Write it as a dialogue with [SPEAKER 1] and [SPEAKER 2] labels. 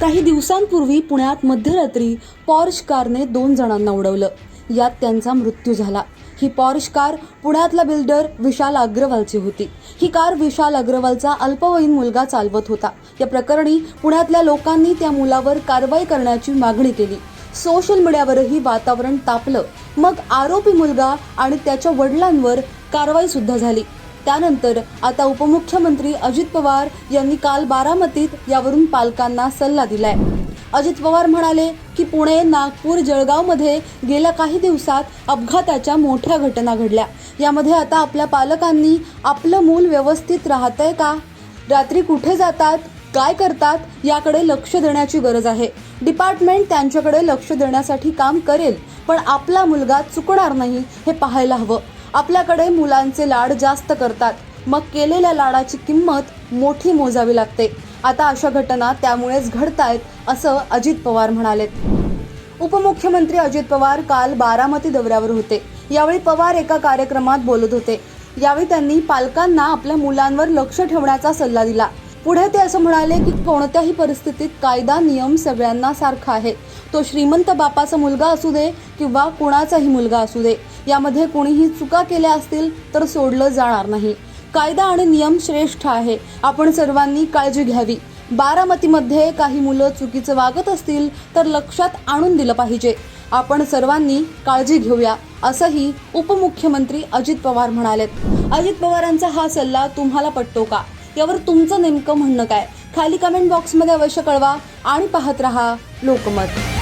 [SPEAKER 1] काही दिवसांपूर्वी पुण्यात मध्यरात्री पॉर्श कारने दोन जणांना उडवलं. यात त्यांचा मृत्यू झाला. ही पॉर्श कार पुण्यातला बिल्डर विशाल अग्रवालची होती. ही कार विशाल अग्रवालचा अल्पवयीन मुलगा चालवत होता. या प्रकरणी पुण्यातल्या लोकांनी त्या मुलावर कारवाई करण्याची मागणी केली. सोशल मीडियावरही वातावरण तापलं. मग आरोपी मुलगा आणि त्याच्या वडिलांवर कारवाई सुद्धा झाली. त्यानंतर आता उपमुख्यमंत्री अजित पवार यांनी काल बारामतीत यावरून पालकांना सल्ला दिलाय. अजित पवार म्हणाले की पुणे नागपूर जळगावमध्ये गेल्या काही दिवसात अपघाताच्या मोठ्या घटना घडल्या. यामध्ये आता आपल्या पालकांनी आपलं मूल व्यवस्थित राहतंय का? रात्री कुठे जातात? काय करतात? याकडे लक्ष देण्याची गरज आहे. डिपार्टमेंट त्यांच्याकडे लक्ष देण्यासाठी काम करेल पण आपला मुलगा चुकणार नाही हे पाहायला हवं. आपल्याकडे मुलांचे लाड जास्त करतात. मग केलेल्या लाडाची किंमत मोठी मोजावी लागते. आता अशा घटना त्यामुळेच घडतायत असं अजित पवार म्हणालेत. उपमुख्यमंत्री अजित पवार काल बारामती दौऱ्यावर होते. यावेळी पवार एका कार्यक्रमात बोलत होते. यावेळी त्यांनी पालकांना आपल्या मुलांवर लक्ष ठेवण्याचा सल्ला दिला. पुढे ते असं म्हणाले की कोणत्याही परिस्थितीत कायदा नियम सगळ्यांना सारखा आहे. तो श्रीमंत बापाचा मुलगा असू दे किंवा कुणाचाही मुलगा असू दे यामध्ये कोणीही चुका केल्या असतील तर सोडलं जाणार नाही. कायदा आणि नियम श्रेष्ठ आहे. आपण सर्वांनी काळजी घ्यावी. बारामतीमध्ये काही मुलं चुकीचं वागत असतील तर लक्षात आणून दिलं पाहिजे. आपण सर्वांनी काळजी घेऊया असंही उपमुख्यमंत्री अजित पवार म्हणालेत. अजित पवारांचा हा सल्ला तुम्हाला पटतो का? यावर तुमचं नेमकं म्हणणं काय? खाली कमेंट बॉक्समध्ये अवश्य कळवा आणि पाहत रहा लोकमत.